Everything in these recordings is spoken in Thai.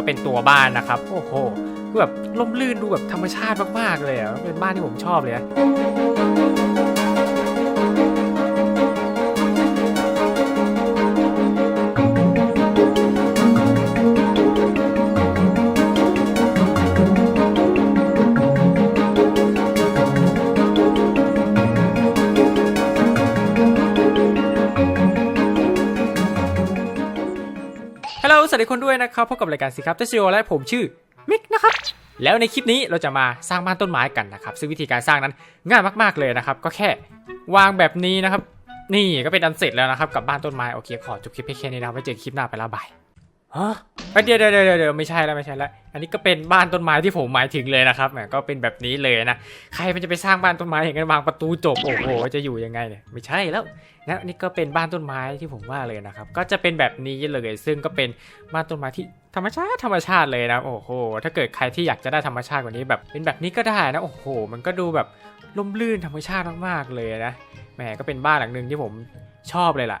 ก็เป็นตัวบ้านนะครับ โอ้โหคือแบบล่มลื่นดูแบบธรรมชาติมากๆเลยอะเป็นบ้านที่ผมชอบเลย สวัสดีคนด้วยนะครับพบกับรายการสิครับเตชิโอและผมชื่อมิกนะครับแล้วในคลิปนี้เราจะมาสร้างบ้านต้นไม้กันนะครับซึ่งวิธีการสร้างนั้นง่ายมาก ๆเลยนะครับ ก็แค่วางแบบนี้นะครับ นี่ก็เป็นอันเสร็จแล้วนะครับกับบ้านต้นไม้โอเคขอจบคลิปแค่นี้นะไว้เจอคลิปหน้าไปละบาย ฮะเอ้ยเดี๋ยวเดี๋ยวเดี๋ยวเดี๋ยวไม่ใช่แล้วไม่ใช่แล้วอันนี้ก็เป็นบ้านต้นไม้ที่ผมหมายถึงเลยนะครับแหมก็เป็นแบบนี้เลยนะใครมันจะไปสร้างบ้านต้นไม้อย่างนั้นวางประตูจบโอ้โหจะอยู่ยังไงเนี่ยไม่ใช่แล้วนะนี่ก็เป็นบ้านต้นไม้ที่ผมว่าเลยนะครับ ก็จะเป็นแบบนี้เลย ซึ่งก็เป็นบ้านต้นไม้ที่ธรรมชาติธรรมชาติเลยนะโอ้โห ถ้าเกิดใครที่อยากจะได้ธรรมชาติกว่านี้แบบเป็นแบบนี้ก็ได้นะโอ้โห มันก็ดูแบบร่มรื่นธรรมชาติมากๆเลยนะแหมก็เป็นบ้านหลังหนึ่งที่ผมชอบเลยล่ะ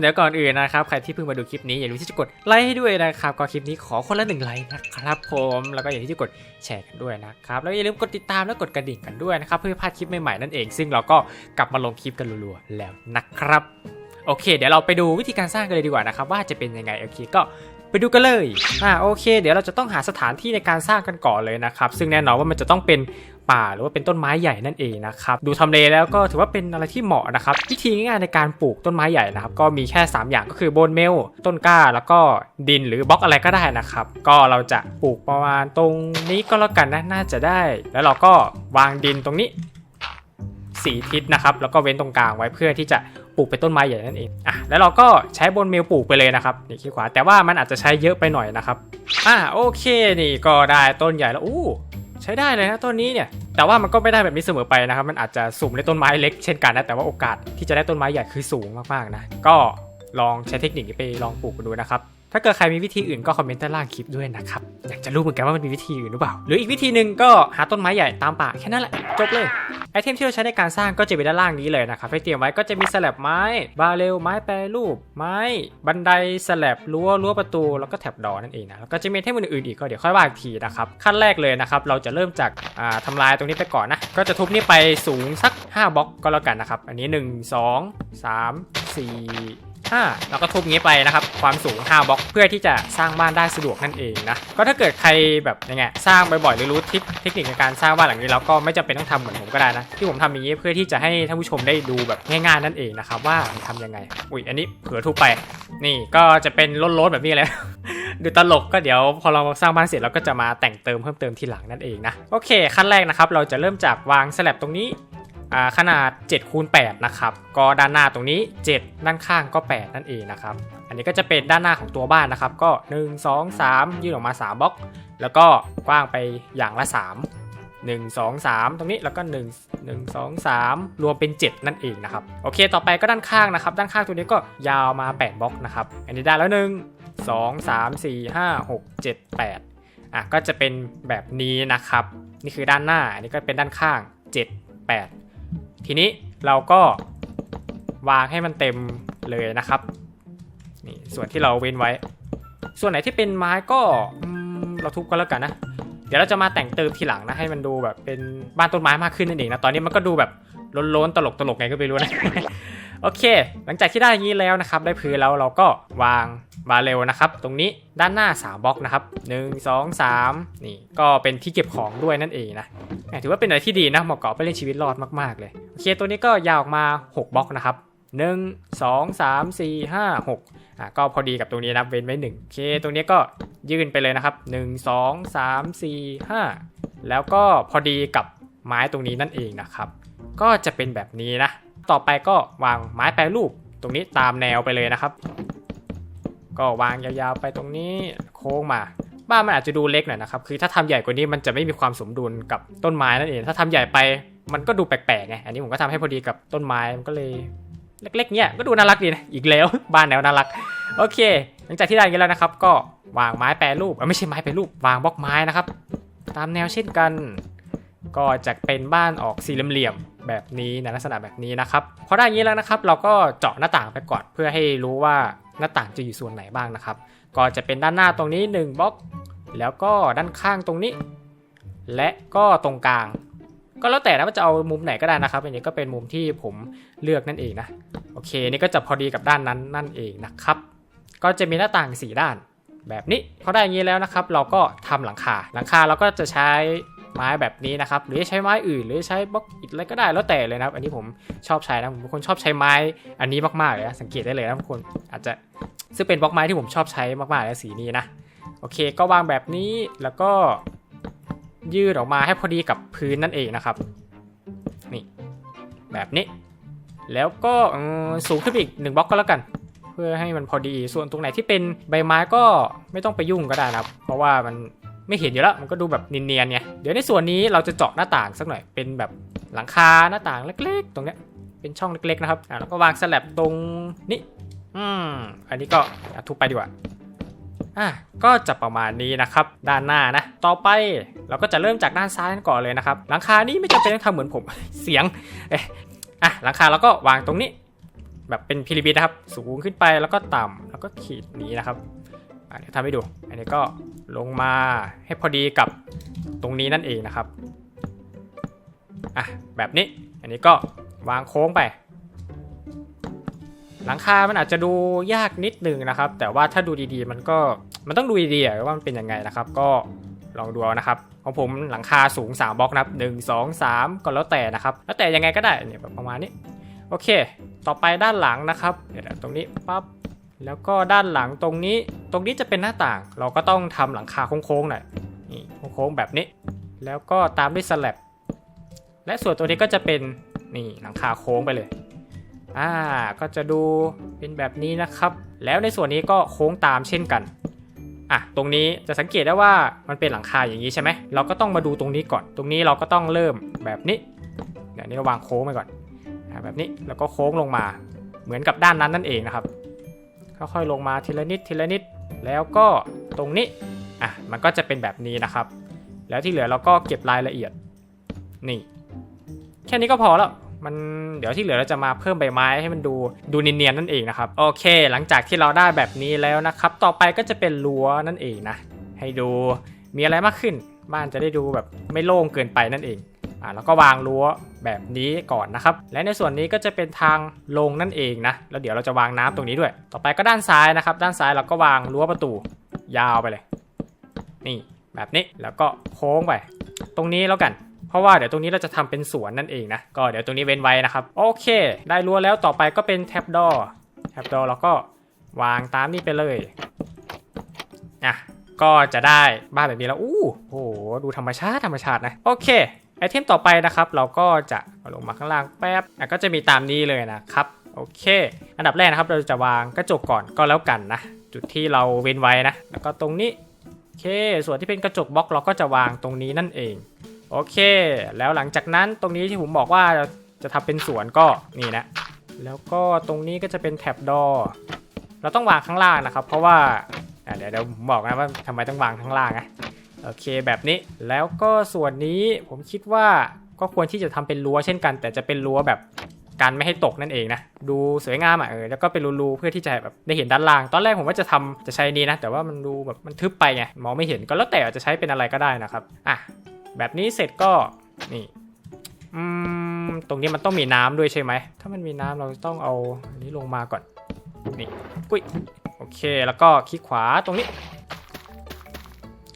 เดี๋ยวก่อนอื่นนะครับ ใครที่เพิ่งมาดูคลิปนี้อย่าลืมที่จะกดไลค์ให้ด้วยนะครับก็คลิปนี้ขอคนละหนึ่งไลค์นะครับ ผมแล้วก็อย่าลืมที่จะกดแชร์กันด้วยนะครับแล้วอย่าลืมกดติดตามและกดกระดิ่งกันด้วยนะครับเพื่อไม่พลาดคลิปใหม่ๆนั่นเอง ซึ่งเราก็กลับมาลงคลิปกันรัวๆแล้วนะครับโอเค เดี๋ยวเราไปดูวิธีการสร้างกันเลยดีกว่านะครับว่าจะเป็นยังไงโอเคก็ ไปดูกันเลยอ่าโอเค เดี๋ยวเราจะต้องหาสถานที่ในการสร้างกันก่อนเลยนะครับซึ่งแน่นอนว่ามันจะต้องเป็นป่าหรือว่าเป็นต้นไม้ใหญ่นั่นเองนะครับดูทำเลแล้วก็ถือว่าเป็นอะไรที่เหมาะนะครับวิธีง่ายในการปลูกต้นไม้ใหญ่นะครับก็มีแค่ 3 อย่างก็คือโบนเมล ต้นกล้าแล้วก็ดินหรือบล็อกอะไรก็ได้นะครับก็เราจะปลูกประมาณตรงนี้ก็แล้วกันนะน่าจะได้ แล้วเราก็วางดินตรงนี้สีทิศนะครับแล้วก็เว้นตรงกลางไว้เพื่อที่จะ ปลูกเป็นต้นไม้ใหญ่นั่นเองอะแล้วเราก็ใช้บนเมลปลูกไปเลยนะครับนี่ขี้ขวาแต่ว่ามันอาจจะใช้เยอะไปหน่อยนะครับอะโอเคนี่ก็ได้ต้นใหญ่แล้วอู้ใช้ได้เลยนะต้นนี้เนี่ยแต่ว่ามันก็ไม่ได้แบบนี้เสมอไปนะครับ มันอาจจะสุ่มในต้นไม้เล็กเช่นกันนะแต่ว่าโอกาสที่จะได้ต้นไม้ใหญ่คือสูงมากๆนะก็ลองใช้เทคนิคนี้ไปลองปลูกดูนะครับ ถ้าเกิดใครมีวิธีอื่นก็คอมเมนต์ใต้ล่างคลิปด้วยนะครับ อยากจะรู้เหมือนกันว่ามันมีวิธีอื่นหรือเปล่า หรืออีกวิธีหนึ่งก็หาต้นไม้ใหญ่ตามป่าแค่นั้นแหละ จบเลย ไอเทมที่เราใช้ในการสร้างก็จะเป็นด้านล่างนี้เลยนะครับให้เตรียมไว้ก็จะมีสลับไม้ บาเรลไม้แปรรูป ไม้ บันไดสลับรั้วรั้วประตู แล้วก็แถบดอนั่นเองนะแล้วก็จะมีไอเทมอื่นๆอีกก็เดี๋ยวค่อยว่าอีกทีนะครับขั้นแรกเลยนะครับเราจะเริ่มจากอ่าทำลายตรงนี้ไปก่อนนะก็จะทุบนี่ไปสูงสัก 5บล็อกก็แล้วกันนะครับอันนี้ 1 2 3 4 5แล้วก็ทุบงี้ไปนะครับ ความสูง5บล็อกเพื่อที่จะสร้างบ้านได้สะดวกนั่นเองนะ ก็ถ้าเกิดใครแบบยังไงสร้างบ่อยๆหรือรู้ทิศเทคนิคในการสร้างบ้านหลังนี้แล้วก็ไม่จำเป็นต้องทำเหมือนผมก็ได้นะ ที่ผมทำอย่างนี้เพื่อที่จะให้ท่านผู้ชมได้ดูแบบง่ายๆนั่นเองนะครับว่ามันทำยังไง อุ้ยอันนี้เผื่อทุบไป นี่ก็จะเป็นล้นๆแบบนี้เลยดูตลกก็เดี๋ยวพอเราสร้างบ้านเสร็จเราก็จะมาแต่งเติมเพิ่มเติมทีหลังนั่นเองนะโอเคขั้นแรกนะครับเราจะเริ่มจากวางสลับตรงนี้ ขนาด7คูณ8นะครับก็ด้านหน้าตรงนี้ 7 ด้านข้างก็ 8 นั่นเองนะครับอันนี้ก็จะเป็นด้านหน้าของตัวบ้านนะครับ ก็ 1 2 3 ยื่นออกมา 3บล็อก แล้วก็กว้างไปอย่างละ 3 1 2 3 ตรงนี้แล้วก็ 1 1 2 3 รวมเป็น 7 นั่นเองนะครับโอเค ต่อไปก็ด้านข้างนะครับ ด้านข้างตัวนี้ก็ยาวมา 8บล็อกนะครับ อันนี้ได้แล้ว 1 2 3 4 5 6 7 8อะก็จะเป็นแบบนี้นะครับ นี่คือด้านหน้า อันนี้ก็เป็นด้านข้าง 7 8 ทีนี้เราก็วางให้มันเต็มเลยนะครับนี่ส่วนที่เราเว้นไว้ ส่วนไหนที่เป็นไม้ก็เราทุบก็แล้วกันนะ เดี๋ยวเราจะมาแต่งเติมทีหลังนะให้มันดูแบบเป็นบ้านต้นไม้มากขึ้นนั่นเองนะตอนนี้มันก็ดูแบบล้นๆตลกตลกๆไงก็ไม่รู้นะ โอเค หลังจากที่ได้อย่างนี้แล้วนะครับ ได้พื้นแล้วเราก็วางบาเรลนะครับ ตรงนี้ด้านหน้า 3บล็อกนะครับ 1 2 3 นี่ก็เป็นที่เก็บของด้วยนั่นเองนะถือว่าเป็นอะไรที่ดีนะเหมาะกับไปเล่นชีวิตรอดมากๆ เลยโอเค ตัวนี้ก็ยาวออกมา 6บล็อกนะครับ 1 2 3 4 5 6อะก็พอดีกับตรงนี้นะเว้นไว้1โอเคตรงนี้ก็ยื่นไปเลยนะครับ 1 2 3 4 5 แล้วก็พอดีกับไม้ตรงนี้นั่นเองนะครับ ก็จะเป็นแบบนี้นะ ต่อไปก็วางไม้แปรรูปตรงนี้ตามแนวไปเลยนะครับ ก็วางยาวๆไปตรงนี้โค้งมา บ้านมันอาจจะดูเล็กหน่อยนะครับ คือถ้าทำใหญ่กว่านี้มันจะไม่มีความสมดุลกับต้นไม้นั่นเอง ถ้าทำใหญ่ไปมันก็ดูแปลกๆไง อันนี้ผมก็ทำให้พอดีกับต้นไม้ มันก็เลยเล็กๆเนี่ยก็ดูน่ารักดีนะ อีกแล้ว บ้านแนวน่ารัก โอเค หลังจากที่ได้อย่างนี้แล้วนะครับ ก็วางไม้แปรรูปไม่ใช่ไม้แปรรูป วางบล็อกไม้นะครับ ตามแนวเช่นกัน ก็จะเป็นบ้านออกสี่เหลี่ยม แบบนี้ในลักษณะแบบนี้นะครับพอได้อย่างนี้แล้วนะครับเราก็เจาะหน้าต่างไปก่อนเพื่อให้รู้ว่าหน้าต่างจะอยู่ส่วนไหนบ้างนะครับ ก็จะเป็นด้านหน้าตรงนี้1บล็อก แล้วก็ด้านข้างตรงนี้ และก็ตรงกลาง ก็แล้วแต่นะว่าจะเอามุมไหนก็ได้นะครับอันนี้ก็เป็นมุมที่ผมเลือกนั่นเองนะโอเคนี่ก็จะพอดีกับด้านนั้นนั่นเองนะครับ ก็จะมีหน้าต่างสีด้านแบบนี้พอได้อย่างนี้แล้วนะครับ เราก็ทำหลังคาหลังคาเราก็จะใช้ ไม้แบบนี้นะครับ หรือใช้ไม้อื่น หรือใช้บล็อกอิฐอะไรก็ได้แล้วแต่เลยนะครับ อันนี้ผมชอบใช้นะผมเป็นคนชอบใช้ไม้อันนี้มากๆเลยนะสังเกตได้เลยนะทุกคนอาจจะซึ่งเป็นบล็อกไม้ที่ผมชอบใช้มากๆเลยสีนี้นะโอเค ก็วางแบบนี้แล้วก็ยืดออกมาให้พอดีกับพื้นนั่นเองนะครับนี่แบบนี้ แล้วก็สูงขึ้นอีกหนึ่งบล็อกก็แล้วกัน เพื่อให้มันพอดีส่วนตรงไหนที่เป็นใบไม้ก็ไม่ต้องไปยุ่งก็ได้นะครับ เพราะว่ามัน ไม่เห็นอยู่แล้วมันก็ดูแบบเนียนๆไงเดี๋ยวในส่วนนี้เราจะเจาะหน้าต่างสักหน่อยเป็นแบบหลังคาหน้าต่างเล็ก ๆ ตรงเนี้ยเป็นช่องเล็กๆนะครับอ่าแล้วก็วางสลับตรงนี้อืมอันนี้ก็ทุบไปดีกว่าอะก็จะประมาณนี้นะครับด้านหน้านะ ต่อไปเราก็จะเริ่มจากด้านซ้ายก่อนเลยนะครับหลังคานี้ไม่จำเป็นต้องทำเหมือนผมเสียงเอ๊ะอะหลังคาเราก็วางตรงนี้ แบบเป็นพีระมิดนะครับ สูงขึ้นไปแล้วก็ต่ำแล้วก็ขีดนี้นะครับ เดี๋ยวทำให้ดู อันนี้ก็ลงมาให้พอดีกับตรงนี้นั่นเองนะครับ อะ แบบนี้ อันนี้ก็วางโค้งไป หลังคา มันอาจจะดูยากนิดนึงนะครับ แต่ว่าถ้าดูดีๆ มันก็ มันต้องดูดีๆว่ามันเป็นยังไงนะครับ ก็ลองดูเอานะครับ ของผมหลังคาสูง 3บล็อกนะครับ 1 2 3 ก็แล้วแต่นะครับ แล้วแต่ยังไงก็ได้ เนี่ยแบบประมาณนี้ โอเค ต่อไปด้านหลังนะครับ เดี๋ยวตรงนี้ปั๊บ แล้วก็ด้านหลังตรงนี้ตรงนี้จะเป็นหน้าต่าง เราก็ต้องทำหลังคาโค้งๆหน่อยนี่โค้งๆแบบนี้ แล้วก็ตามด้วยสลับและส่วนตัวนี้ก็จะเป็นนี่หลังคาโค้งไปเลยอ่าก็จะดูเป็นแบบนี้นะครับ แล้วในส่วนนี้ก็โค้งตามเช่นกันอะตรงนี้จะสังเกตได้ว่ามันเป็นหลังคาอย่างนี้ใช่ไหมเราก็ต้องมาดูตรงนี้ก่อน ตรงนี้เราก็ต้องเริ่มแบบนี้เดี๋ยวนี้เราวางโค้งไปก่อนแบบนี้แล้วก็โค้งลงมาเหมือนกับด้านนั้นนั่นเองนะครับ ค่อยๆลงมาทีละนิดทีละนิด แล้วก็ตรงนี้อะมันก็จะเป็นแบบนี้นะครับ แล้วที่เหลือเราก็เก็บรายละเอียดนี่แค่นี้ก็พอแล้วมันเดี๋ยวที่เหลือเราจะมาเพิ่มใบไม้ให้มันดูดูเนียนๆนั่นเองนะครับโอเค หลังจากที่เราได้แบบนี้แล้วนะครับ ต่อไปก็จะเป็นรั้วนั่นเองนะ ให้ดูมีอะไรมากขึ้น บ้านจะได้ดูแบบไม่โล่งเกินไปนั่นเอง อ่าแล้วก็วางรั้วแบบนี้ก่อนนะครับ และในส่วนนี้ก็จะเป็นทางลงนั่นเองนะ แล้วเดี๋ยวเราจะวางน้ำตรงนี้ด้วย ต่อไปก็ด้านซ้ายนะครับ ด้านซ้ายเราก็วางรั้วประตูยาวไปเลย นี่แบบนี้แล้วก็โค้งไป ตรงนี้แล้วกันเพราะว่าเดี๋ยวตรงนี้เราจะทำเป็นสวนนั่นเองนะก็เดี๋ยวตรงนี้เว้นไว้นะครับ โอเค ได้รั้วแล้วต่อไปก็เป็นแท็บดอแท็บดอเราก็วางตามนี้ไปเลยอะก็จะได้บ้านแบบนี้แล้วอู้โหดูธรรมชาติธรรมชาตินะ โอเค ไอเทมต่อไปนะครับ เราก็จะลงมาข้างล่างแป๊บก็จะมีตามนี้เลยนะครับ โอเค อันดับแรกนะครับเราจะวางกระจกก่อนก็แล้วกันนะ จุดที่เราเว้นไว้นะ แล้วก็ตรงนี้ โอเค ส่วนที่เป็นกระจกบล็อกเราก็จะวางตรงนี้นั่นเอง โอเค แล้วหลังจากนั้นตรงนี้ที่ผมบอกว่าจะทำเป็นสวนก็นี่นะ แล้วก็ตรงนี้ก็จะเป็นแท็บดอเราต้องวางข้างล่างนะครับ เพราะว่าอะเดี๋ยวเดี๋ยวผมบอกนะว่าทำไมต้องวางข้างล่างนะ โอเคแบบนี้แล้วก็ส่วนนี้ผมคิดว่าก็ควรที่จะทำเป็นรั้วเช่นกัน แต่จะเป็นรั้วแบบการไม่ให้ตกนั่นเองนะดูสวยงามอะเออแล้วก็เป็นรูๆเพื่อที่จะแบบได้เห็นด้านล่าง ตอนแรกผมว่าจะทำจะใช้นี้นะ แต่ว่ามันดูแบบมันทึบไปไงมองไม่เห็นก็แล้วแต่จะใช้เป็นอะไรก็ได้นะครับอะแบบนี้เสร็จก็นี่อืมตรงนี้มันต้องมีน้ำด้วยใช่ไหมถ้ามันมีน้ำเราต้องเอาอันนี้ลงมาก่อนนี่กุ้ยโอเค แล้วก็คลิกขวาตรงนี้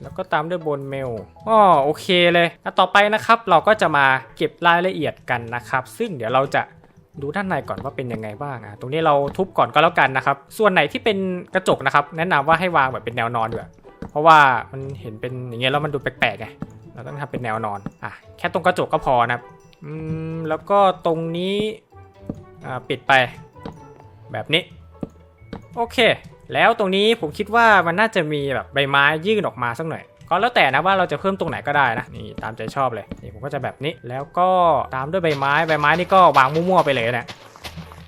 แล้วก็ตามด้วยบนเมลอ๋อโอเคเลยแล้วต่อไปนะครับ เราก็จะมาเก็บรายละเอียดกันนะครับ ซึ่งเดี๋ยวเราจะดูด้านในก่อนว่าเป็นยังไงบ้างอะตรงนี้เราทุบก่อนก็แล้วกันนะครับ ส่วนไหนที่เป็นกระจกนะครับ แนะนำว่าให้วางแบบเป็นแนวนอนด้วยเพราะว่ามันเห็นเป็นอย่างเงี้ยแล้วมันดูแปลกๆไง เราต้องทำเป็นแนวนอน อะแค่ตรงกระจกก็พอนะครับ อืมแล้วก็ตรงนี้ อ่าปิดไป แบบนี้ โอเค แล้วตรงนี้ผมคิดว่ามันน่าจะมีแบบใบไม้ยื่นออกมาสักหน่อยก็แล้วแต่นะว่าเราจะเพิ่มตรงไหนก็ได้นะนี่ตามใจชอบเลยนี่ผมก็จะแบบนี้แล้วก็ตามด้วยใบไม้ใบไม้นี่ก็วางมั่วๆไปเลยนะ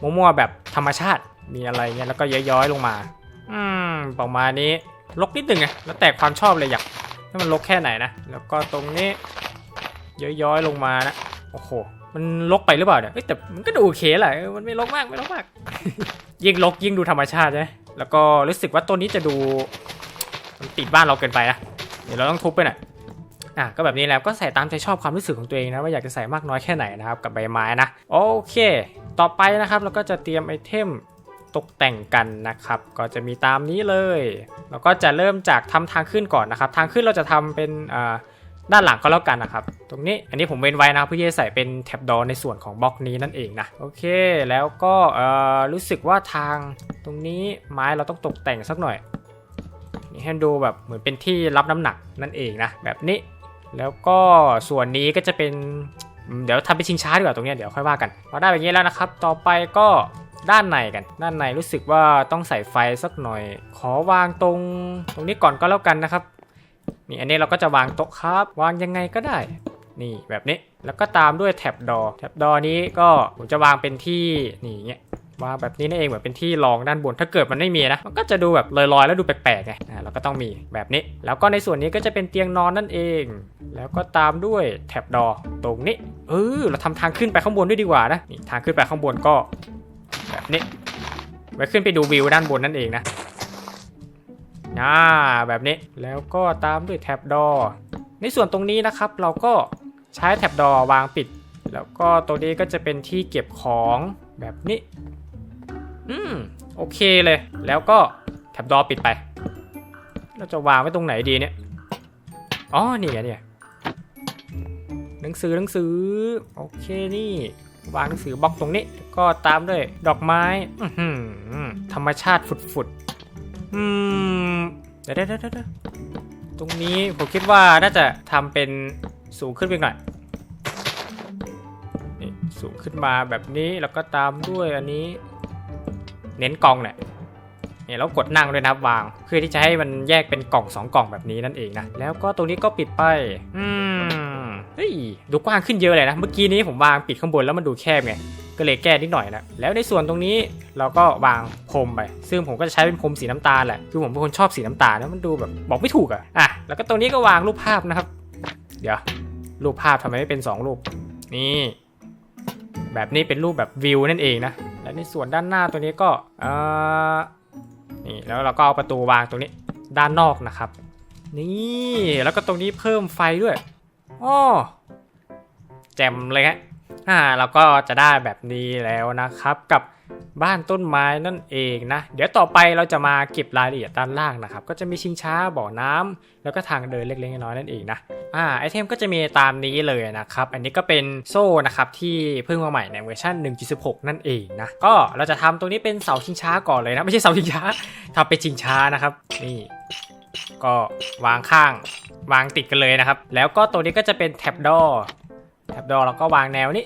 มั่วๆแบบธรรมชาติมีอะไรเงี้ยแล้วก็ย้อยๆลงมา อืมประมาณนี้ลกนิดหนึ่งไงแล้วแต่ความชอบเลยอยากให้มันลกแค่ไหนนะแล้วก็ตรงนี้ย้อยๆลงมานะโอ้โหมันลกไปหรือเปล่าเนี่ยแต่มันก็ดูโอเคแหละมันไม่ลกมากไม่ลกมาก ยิ่งลกยิ่งดูธรรมชาติใช่ไหม แล้วก็รู้สึกว่าตัวนี้จะดูมันติดบ้านเราเกินไปนะเดี๋ยวเราต้องทุบไปหน่อยอะก็แบบนี้แล้วก็ใส่ตามใจชอบความรู้สึกของตัวเองนะว่าอยากจะใส่มากน้อยแค่ไหนนะครับกับใบไม้นะโอเค ต่อไปนะครับเราก็จะเตรียมไอเทมตกแต่งกันนะครับ ก็จะมีตามนี้เลยแล้วก็จะเริ่มจากทำทางขึ้นก่อนนะครับ ทางขึ้นเราจะทำเป็นอ่า ด้านหลังก็แล้วกันนะครับ ตรงนี้อันนี้ผมเว้นไว้นะเพื่อที่จะใส่เป็นแท็บดอในส่วนของบล็อกนี้นั่นเองนะโอเค แล้วก็เอ่อรู้สึกว่าทางตรงนี้ไม้เราต้องตกแต่งสักหน่อยให้ดูแบบเหมือนเป็นที่รับน้ำหนักนั่นเองนะแบบนี้ แล้วก็ส่วนนี้ก็จะเป็นเดี๋ยวทำเป็นชิงช้าดีกว่าตรงนี้เดี๋ยวค่อยว่ากันพอได้แบบนี้แล้วนะครับ ต่อไปก็ด้านในกัน ด้านในรู้สึกว่าต้องใส่ไฟสักหน่อย ขอวางตรงตรงนี้ก่อนก็แล้วกันนะครับ นี่อันนี้เราก็จะวางโต๊ะครับ วางยังไงก็ได้ นี่แบบนี้ แล้วก็ตามด้วยแท็บดอ แท็บดอนี้ก็ผมจะวางเป็นที่นี่เงี้ยวางแบบนี้นั่นเองเหมือนเป็นที่รองด้านบน ถ้าเกิดมันไม่มีนะ มันก็จะดูแบบลอยๆ แล้วดูแปลกๆไงอ่าเราก็ต้องมีแบบนี้ แล้วก็ในส่วนนี้ก็จะเป็นเตียงนอนนั่นเอง แล้วก็ตามด้วยแท็บดอตรงนี้เออเราทำทางขึ้นไปข้างบนด้วยดีกว่านะนี่ทางขึ้นไปข้างบนก็ แบบนี้ไว้ขึ้นไปดูวิวด้านบนนั่นเองนะ อ่าแบบนี้แล้วก็ตามด้วยแท็บดอในส่วนตรงนี้นะครับเราก็ใช้แท็บดอวางปิด แล้วก็ตัวนี้ก็จะเป็นที่เก็บของแบบนี้ อืมโอเคเลย แล้วก็แท็บดอปิดไป เราจะวางไว้ตรงไหนดีเนี่ย อ๋อ นี่ไงเนี่ย หนังสือหนังสือ โอเคนี่ วางหนังสือบล็อกตรงนี้ ก็ตามด้วยดอกไม้อื้อหือธรรมชาติฝุด อืม เดี๋ยวเดี๋ยวเดี๋ยวตรงนี้ผมคิดว่าน่าจะทำเป็นสูงขึ้นไปหน่อยนี่สูงขึ้นมาแบบนี้แล้วก็ตามด้วยอันนี้ เน้นกล่องเนี่ยเนี่ยแล้วกดนั่งด้วยนะวาง เพื่อที่จะให้มันแยกเป็นกล่องสองกล่องแบบนี้นั่นเองนะแล้วก็ตรงนี้ก็ปิดไป อืมเฮ้ยดูกว้างขึ้นเยอะเลยนะ เมื่อกี้นี้ผมวางปิดข้างบนแล้วมันดูแคบไง ก็เลยแก้นิดหน่อยนะแล้วในส่วนตรงนี้เราก็วางพรมไป ซึ่งผมก็จะใช้เป็นพรมสีน้ำตาลแหละคือผมเป็นคนชอบสีน้ำตาลนะมันดูแบบบอกไม่ถูกอะอะแล้วก็ตรงนี้ก็วางรูปภาพนะครับ เดี๋ยวรูปภาพทำไมไม่เป็น 2 รูป นี่ แบบนี้เป็นรูปแบบวิวนั่นเองนะและในส่วนด้านหน้าตัวนี้ก็เออนี่แล้วเราก็เอาประตูวางตรงนี้ด้านนอกนะครับ นี่แล้วก็ตรงนี้เพิ่มไฟด้วยอ้อแจ่มเลยฮะ อ่าเราก็จะได้แบบนี้แล้วนะครับกับบ้านต้นไม้นั่นเองนะ เดี๋ยวต่อไปเราจะมาเก็บรายละเอียดด้านล่างนะครับ ก็จะมีชิงช้าบ่อน้ำแล้วก็ทางเดินเล็กๆน้อยๆนั่นเองนะอ่าไอเทมก็จะมีตามนี้เลยนะครับ อันนี้ก็เป็นโซ่นะครับที่เพิ่งมาใหม่ในเวอร์ชัน1.16 นั่นเองนะ ก็เราจะทำตรงนี้เป็นเสาชิงช้าก่อนเลยนะ ไม่ใช่เสาชิงช้าทำเป็นชิงช้านะครับ นี่ก็วางข้างวางติดกันเลยนะครับ แล้วก็ตัวนี้ก็จะเป็นแท็บดอ แท็บดอเราก็วางแนวนี้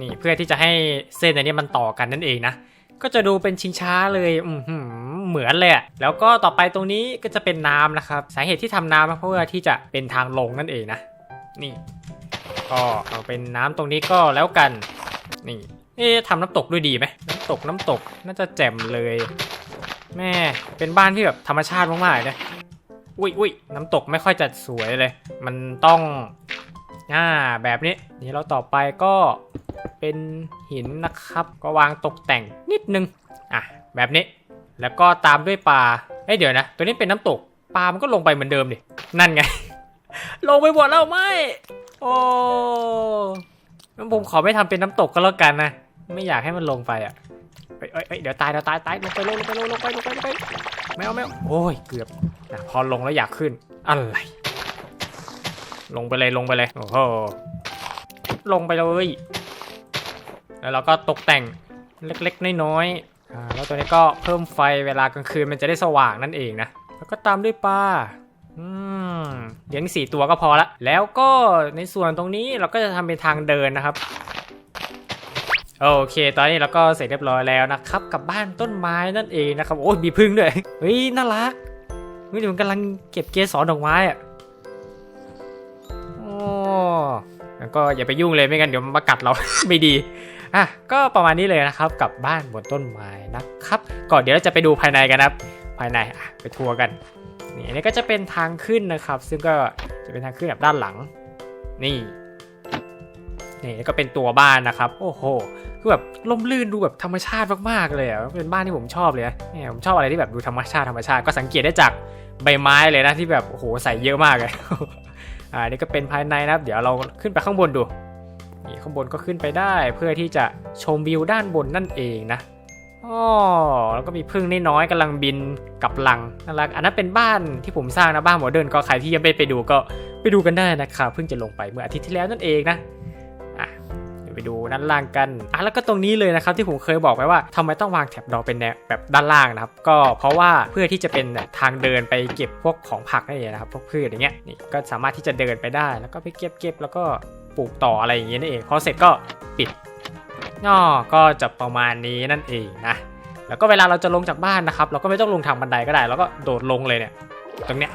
นี่เพื่อที่จะให้เส้นอันนี้มันต่อกันนั่นเองนะ ก็จะดูเป็นชิงช้าเลยอือหือเหมือนเลยแล้วก็ต่อไปตรงนี้ก็จะเป็นน้ำนะครับ สาเหตุที่ทำน้ำเพราะว่าที่จะเป็นทางลงนั่นเองนะ นี่ ก็เอาเป็นน้ำตรงนี้ก็แล้วกัน นี่เอ๊ะทำน้ำตกด้วยดีไหมน้ำตกน้ำตกน่าจะแจ่มเลย แม่เป็นบ้านที่แบบธรรมชาติมากๆเลยอุ้ยอุ้ยน้ำตกไม่ค่อยจะสวยเลย มันต้อง อ่าแบบนี้นี่เราต่อไปก็เป็นหินนะครับ ก็วางตกแต่งนิดนึงอะแบบนี้ แล้วก็ตามด้วยปลาเอ้เดี๋ยวนะ ตัวนี้เป็นน้ำตกปลามันก็ลงไปเหมือนเดิมดินั่นไง ลงไปหมดแล้วไม่โอ้งั้นผมขอไม่ทำเป็นน้ำตกก็แล้วกันนะไม่อยากให้มันลงไปอะเอ้ยเอ้ยเอ้ยเดี๋ยวตายเดี๋ยวตายตายลงไปลงไปลงลงไปลงไปลงไปไม่เอาไม่เอาโอ้ยเกือบนะพอลงแล้วอยากขึ้นอะไร ลงไปเลยลงไปเลยโอ้โหลงไปเลย แล้วเราก็ตกแต่งเล็กๆน้อยๆอ่าแล้วตัวนี้ก็เพิ่มไฟเวลากลางคืนมันจะได้สว่างนั่นเองนะ แล้วก็ตามด้วยปลาอืมเลี้ยงสี่ตัวก็พอละ แล้วก็ในส่วนตรงนี้เราก็จะทำเป็นทางเดินนะครับ โอเค ตอนนี้เราก็เสร็จเรียบร้อยแล้วนะครับ กับบ้านต้นไม้นั่นเองนะครับ โอ้ยมีพึ่งด้วย เฮ้ยน่ารักเฮ้ยเดี๋ยวมันกำลังเก็บเกสรดอกไม้อะ ก็อย่าไปยุ่งเลยไม่งั้นเดี๋ยวมันมากัดเรา ไม่ดีอะก็ประมาณนี้เลยนะครับกับบ้านบนต้นไม้นะครับก่อนเดี๋ยวเราจะไปดูภายในกันนะครับ ภายในอะไปทัวร์กันนี่อันนี้ก็จะเป็นทางขึ้นนะครับ ซึ่งก็จะเป็นทางขึ้นแบบด้านหลัง นี่นี่แล้วก็เป็นตัวบ้านนะครับ โอ้โหคือแบบล่มลื่นดูแบบธรรมชาติมากๆเลยอะเป็นบ้านที่ผมชอบเลยนะเนี่ยผมชอบอะไรที่แบบดูธรรมชาติธรรมชาติก็สังเกตได้จากใบไม้เลยนะที่แบบโอ้โหใส่เยอะมากเลย อ่านี่ก็เป็นภายในนะครับ เดี๋ยวเราขึ้นไปข้างบนดูนี่ข้างบนก็ขึ้นไปได้เพื่อที่จะชมวิวด้านบนนั่นเองนะอ๋อแล้วก็มีพึ่งน้อยๆกำลังบินกับลังน่ารักอันนั้นเป็นบ้านที่ผมสร้างนะบ้านโมเดิร์นก็ใครที่ยังไม่ไปดูก็ไปดูกันได้นะครับเพิ่งจะลงไปเมื่ออาทิตย์ที่แล้วนั่นเองนะ ไปดูด้านล่างกันอะแล้วก็ตรงนี้เลยนะครับที่ผมเคยบอกไว้ว่าทำไมต้องวางแถบดอเป็นแนวแบบด้านล่างนะครับก็เพราะว่าเพื่อที่จะเป็นทางเดินไปเก็บพวกของผักนั่นเองนะครับพวกพืชอย่างเงี้ยนี่ก็สามารถที่จะเดินไปได้ แล้วก็ไปเก็บเก็บแล้วก็ปลูกต่ออะไรอย่างเงี้ยนั่นเองพอเสร็จก็ปิดอ๋อก็จะประมาณนี้นั่นเองนะแล้วก็เวลาเราจะลงจากบ้านนะครับ เราก็ไม่ต้องลงทางบันไดก็ได้ แล้วก็โดดลงเลยเนี่ย ตรงเนี้ย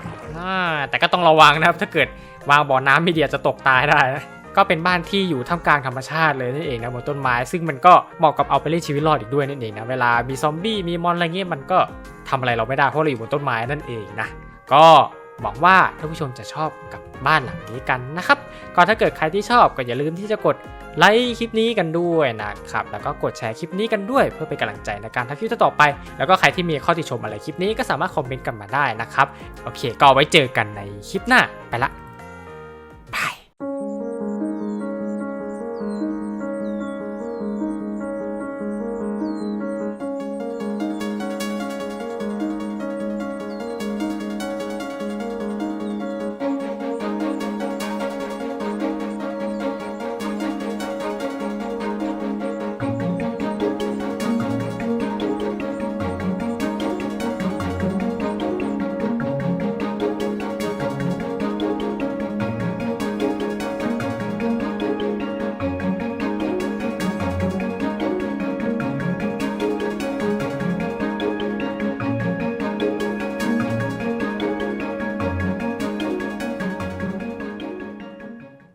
แต่ก็ต้องระวังนะครับ ถ้าเกิดวางบ่อน้ำไม่ดีอาจจะตกตายได้นะ ก็เป็นบ้านที่อยู่ท่ามกลางธรรมชาติเลยนั่นเองนะบนต้นไม้ ซึ่งมันก็เหมาะกับเอาไปเล่นชีวิตรอดอีกด้วยนั่นเองนะเวลามีซอมบี้มีมอนอะไรเงี้ยมันก็ทำอะไรเราไม่ได้เพราะเราอยู่บนต้นไม้นั่นเองนะก็หวังว่าท่านผู้ชมจะชอบกับบ้านหลังนี้กันนะครับก็ถ้าเกิดใครที่ชอบก็อย่าลืมที่จะกดไลค์คลิปนี้กันด้วยนะครับ แล้วก็กดแชร์คลิปนี้กันด้วย เพื่อเป็นกำลังใจในการทำคลิปต่อไป แล้วก็ใครที่มีข้อติชมอะไรคลิปนี้ก็สามารถคอมเมนต์กันมาได้นะครับ โอเค ก็ไว้เจอกันในคลิปหน้าไปละ